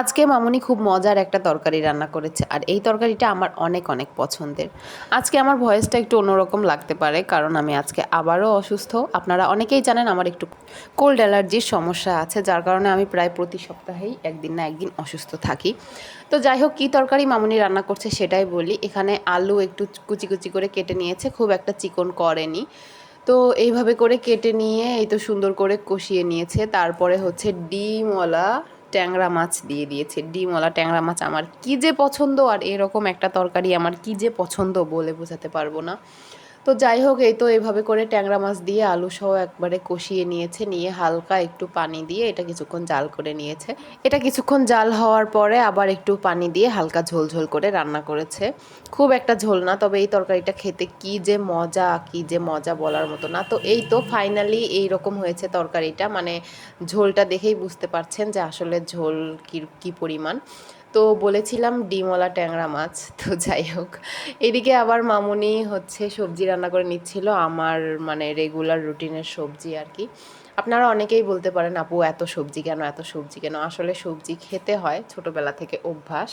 আজকে মামুনি খুব মজার একটা তরকারি রান্না করেছে, আর এই তরকারিটা আমার অনেক অনেক পছন্দের। আজকে আমার ভয়েসটা একটু অন্যরকম লাগতে পারে, কারণ আমি আজকে আবারও অসুস্থ। আপনারা অনেকেই জানেন আমার একটু কোল্ড অ্যালার্জির সমস্যা আছে, যার কারণে আমি প্রায় প্রতি সপ্তাহেই একদিন না একদিন অসুস্থ থাকি। তো যাই হোক, কী তরকারি মামুনি রান্না করছে সেটাই বলি। এখানে আলু একটু কুচি কুচি করে কেটে নিয়েছে, খুব একটা চিকন করেনি। তো এইভাবে করে কেটে নিয়ে এই তো সুন্দর করে কষিয়ে নিয়েছে। তারপরে হচ্ছে ডিমওয়ালা ট্যাংরা মাছ দিয়ে দিয়েছে। ডিমওয়ালা ট্যাংরা মাছ আমার কী যে পছন্দ আর এরকম একটা তরকারি আমার কী যে পছন্দ বলে বোঝাতে পারব না। তো যাই হোক, এই তো এভাবে করে ট্যাংরা মাছ দিয়ে আলু সহ একবারে কষিয়ে নিয়েছে, নিয়ে হালকা একটু পানি দিয়ে এটা কিছুক্ষণ জাল করে নিয়েছে। এটা কিছুক্ষণ জাল হওয়ার পরে আবার একটু পানি দিয়ে হালকা ঝোল ঝোল করে রান্না করেছে। খুব একটা ঝোল না, তবে এই তরকারিটা খেতে কি যে মজা, কি যে মজা বলার মতো না। তো এই তো ফাইনালি এই রকম হয়েছে তরকারিটা। মানে ঝোলটা দেখেই বুঝতে পারছেন যে আসলে ঝোল কি কি পরিমাণ। তো বলেছিলাম ডিমওয়ালা ট্যাংরা মাছ, তো যাই হোক। এদিকে আবার মামুনি হচ্ছে সবজি রান্না করে নিচ্ছিল, আমার মানে রেগুলার রুটিনের সবজি আর কি। আপনারা অনেকেই বলতে পারেন, আপু, এত সবজি কেন, এত সবজি কেন? আসলে সবজি খেতে হয় ছোটোবেলা থেকে অভ্যাস।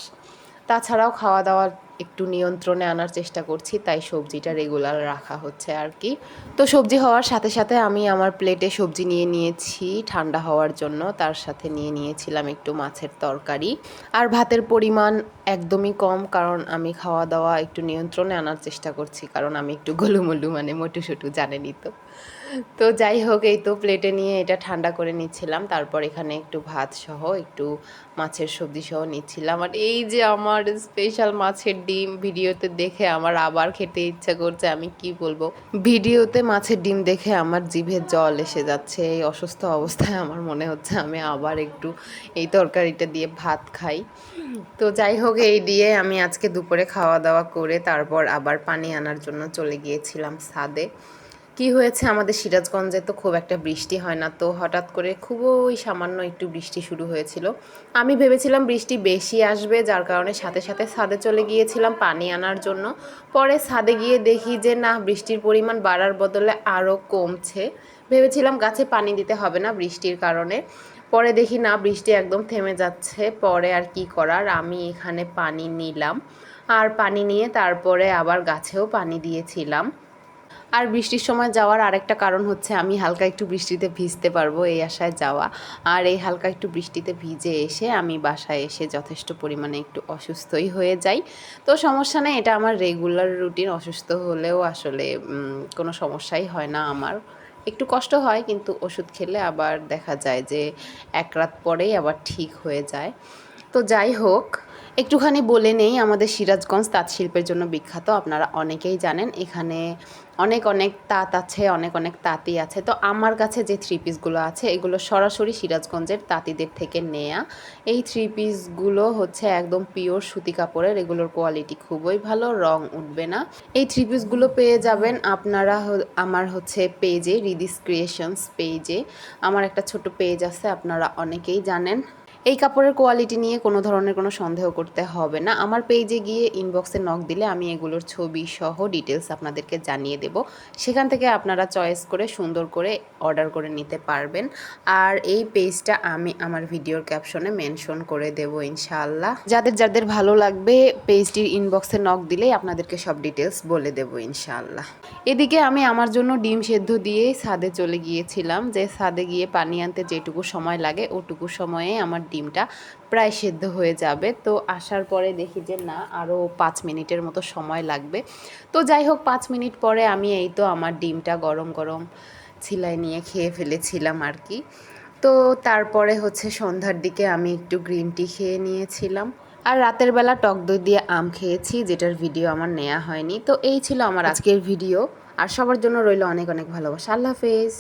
তাছাড়াও খাওয়া দাওয়া একটু নিয়ন্ত্রণে আনার চেষ্টা করছি, তাই সবজিটা রেগুলার রাখা হচ্ছে আর কি তো সবজি হওয়ার সাথে সাথে আমি আমার প্লেটে সবজি নিয়ে নিয়েছি, ঠান্ডা হওয়ার জন্য তার সাথে নিয়ে নিয়েছিলাম একটু মাছের তরকারি। আর ভাতের পরিমাণ একদমই কম, কারণ আমি খাওয়া দাওয়া একটু নিয়ন্ত্রণে আনার চেষ্টা করছি, কারণ আমি একটু গোলুমলু মানে মোটু সোটু জানেনই তো। তো যাই হোক, এই তো প্লেটে নিয়ে এটা ঠান্ডা করে নিচ্ছিলাম। তারপর এখানে একটু ভাত সহ, একটু মাছের সবজি সহ নিচ্ছিলাম। আর এই যে আমার স্পেশাল মাছের ডিম ভিডিওতে দেখে আমার আবার খেতে ইচ্ছা করছে, আমি কি বলব? ভিডিওতে মাছের ডিম দেখে আমার জিভে জল এসে যাচ্ছে। এই অসুস্থ অবস্থায় আমার মনে হচ্ছে আমি আবার একটু এই তরকারিটা দিয়ে ভাত খাই। তো যাই হোক, এই দিয়ে আমি আজকে দুপুরে খাওয়া দাওয়া করে তারপর আবার পানি আনার জন্য চলে গিয়েছিলাম ছাদে। কি হয়েছে আমাদের সিরাজগঞ্জে? তো খুব একটা বৃষ্টি হয় না। তো হঠাৎ করে খুবই সামান্য একটু বৃষ্টি শুরু হয়েছিল। আমি ভেবেছিলাম বৃষ্টি বেশি আসবে, যার কারণে সাথে সাথে ছাদে চলে গিয়েছিলাম পানি আনার জন্য। পরে ছাদে গিয়ে দেখি যে, না, বৃষ্টির পরিমাণ বাড়ার বদলে আরও কমছে। ভেবেছিলাম গাছে পানি দিতে হবে না বৃষ্টির কারণে। পরে দেখি, না, বৃষ্টি একদম থেমে যাচ্ছে। পরে আর কি করার? আমি এখানে পানি নিলাম। আর পানি নিয়ে তারপরে আবার গাছেও পানি দিয়েছিলাম। আর বৃষ্টির সময় যাওয়ার আরেকটা কারণ হচ্ছে আমি হালকা একটু বৃষ্টিতে ভিজতে পারব এই আশায় যাওয়া। আর এই হালকা একটু বৃষ্টিতে ভিজে এসে আমি বাসায় এসে যথেষ্ট পরিমাণে একটু অসুস্থই হয়ে যাই। তো সমস্যা নেই, এটা আমার রেগুলার রুটিন অসুস্থ হলেও আসলে কোনো সমস্যাই হয় না আমার। একটু কষ্ট হয়, কিন্তু ওষুধ খেলে আবার দেখা যায় যে এক রাত পরেই আবার ঠিক হয়ে যায়। তো যাই হোক একটুখানি বলে নেই, আমাদের সিরাজগঞ্জ তাঁত শিল্পের জন্য বিখ্যাত, আপনারা অনেকেই জানেন। এখানে অনেক অনেক তাঁত আছে, অনেক অনেক তাঁতি আছে। তো আমার কাছে যে থ্রি পিসগুলো আছে, এগুলো সরাসরি সিরাজগঞ্জের তাঁতিদের থেকে নেয়া। এই থ্রি পিসগুলো হচ্ছে একদম পিওর সুতি কাপড়ের, এগুলোর কোয়ালিটি খুবই ভালো, রং উঠবে না। এই থ্রি পিসগুলো পেয়ে যাবেন আপনারা আমার হচ্ছে পেজে রিদিস ক্রিয়েশনস পেজে আমার একটা ছোট পেজ আছে, আপনারা অনেকেই জানেন। এই কাপড়ের কোয়ালিটি নিয়ে কোনো ধরনের কোনো সন্দেহ করতে হবে না। আমার পেজে গিয়ে ইনবক্সে নক দিলে আমি এগুলোর ছবি সহ ডিটেলস আপনাদেরকে জানিয়ে দেব। সেখান থেকে আপনারা চয়েস করে, সুন্দর করে অর্ডার করে নিতে পারবেন। আর এই পেজটা আমি আমার ভিডিওর ক্যাপশনে মেনশন করে দেব ইনশাআল্লাহ। যাদের যাদের ভালো লাগবে পেজটির ইনবক্সে নক দিলেই আপনাদেরকে সব ডিটেলস বলে দেব ইনশাআল্লাহ। এদিকে আমি আমার জন্য ডিম সেদ্ধ দিয়ে ছাদে চলে গিয়েছিলাম যে ছাদে গিয়ে পানি আনতে যেটুকু সময় লাগে ওটুকু সময়ে আমার ডিমটা প্রায় সেদ্ধ হয়ে যাবে। তো আসার পরে দেখি যে না আরও পাঁচ মিনিটের মতো সময় লাগবে। তো যাই হোক পাঁচ মিনিট পরে আমি এই তো আমার ডিমটা গরম গরম ছিলাই নিয়ে খেয়ে ফেলেছিলাম আর কি। তো তারপরে হচ্ছে সন্ধ্যার দিকে আমি একটু গ্রিন টি খেয়ে নিয়েছিলাম। আর রাতের বেলা টক দই দিয়ে আম খেয়েছি যেটার ভিডিও আমার নেওয়া হয়নি। তো এই ছিল আমার আজকের ভিডিও। আর সবার জন্য রইল অনেক অনেক ভালোবাসা। আল্লাহ হাফেজ।